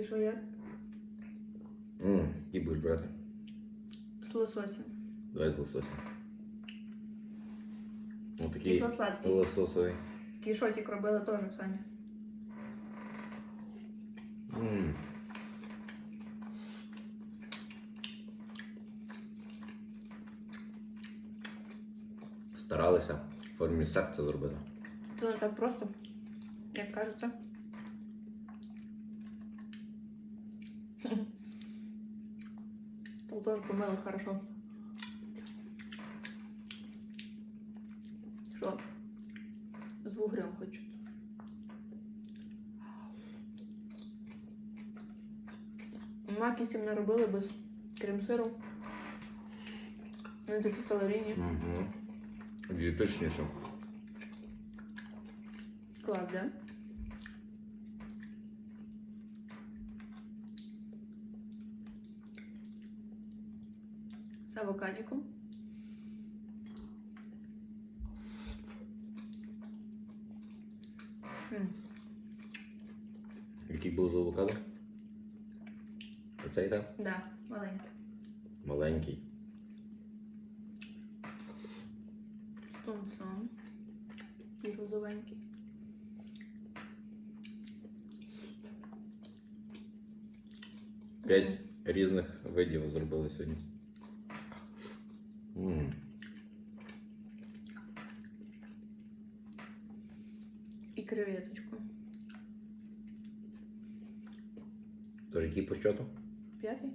І що є? Ммм, і будеш брати. З лососем. Давай з лососем. Ось такий Кисло-сладкий. лососовий. Кішотик робили теж самі. Ммм. Старалися в формі серця зробити. Це не так просто, як кажеться. Стол теж помили хорошо. Що? З вугрем хочуть. Маки сім не робили без крем-сиру. Вони такі калорійні. Угу. Дієтичніше. Клас, да? З авокадиком. М, Який був з авокадо? Оцей так? Да, маленький. Маленький. Тунцом. І розовенький. П'ять різних видів зробили сьогодні. М. І креветочку. Тож який по щоту? П'ятий?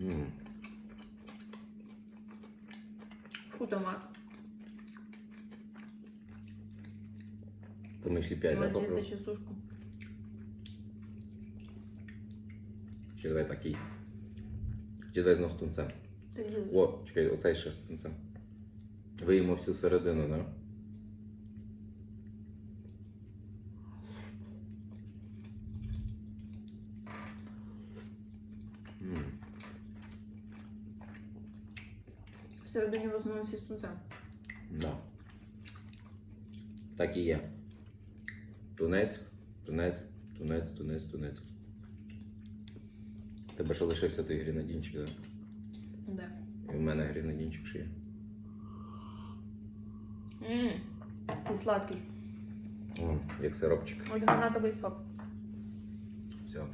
М. Фу, томат. То ми ще п'ять, да, попробуємо? ще сушку. Чи давай такий. Чи дай знов з тунцем. О, чекай, оцей ще з тунцем. Виїмо всю середину, да? Всередині в основному всі з тунцем. Да. Так і є. Тунець, тунець, тунець, тунець, тунець. Тебе ще лишився той грінадінчик, да? Да. І в мене грінадінчик ще є. Ммм, такий сладкий. О, як сиропчик. Ось гранатовий сок.